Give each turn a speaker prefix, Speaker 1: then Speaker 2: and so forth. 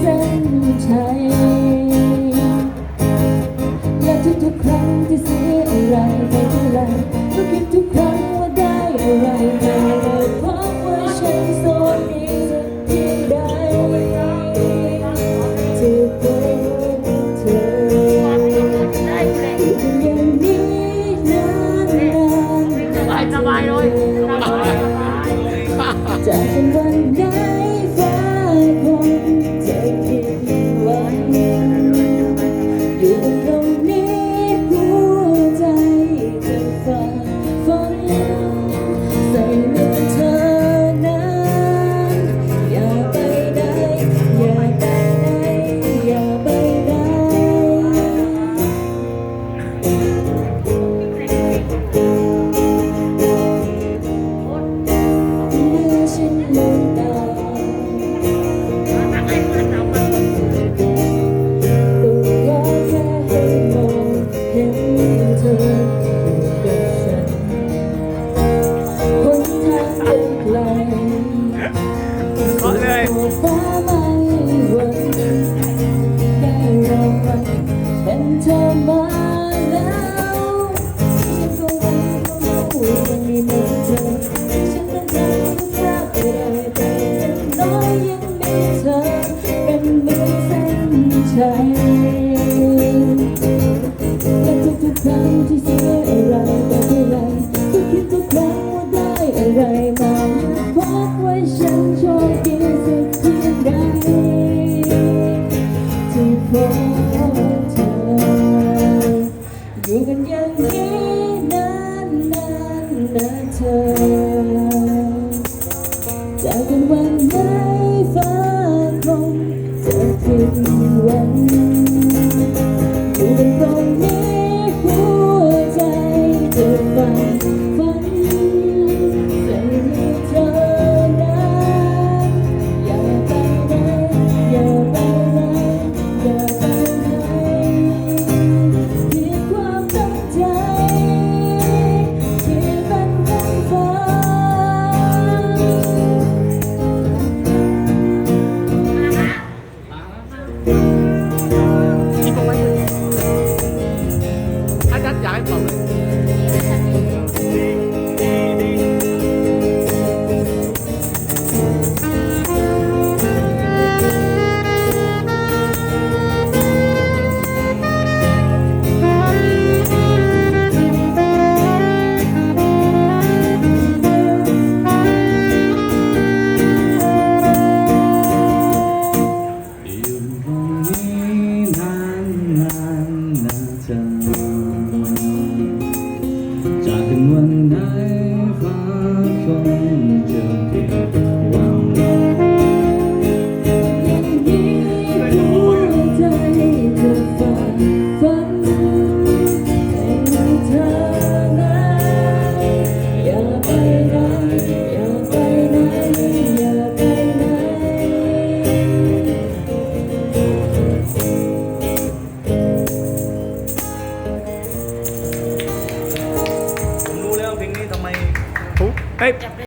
Speaker 1: เส้นชัย You. ย์อยากให้ตอ
Speaker 2: บเลย
Speaker 3: อยู่
Speaker 2: Hey.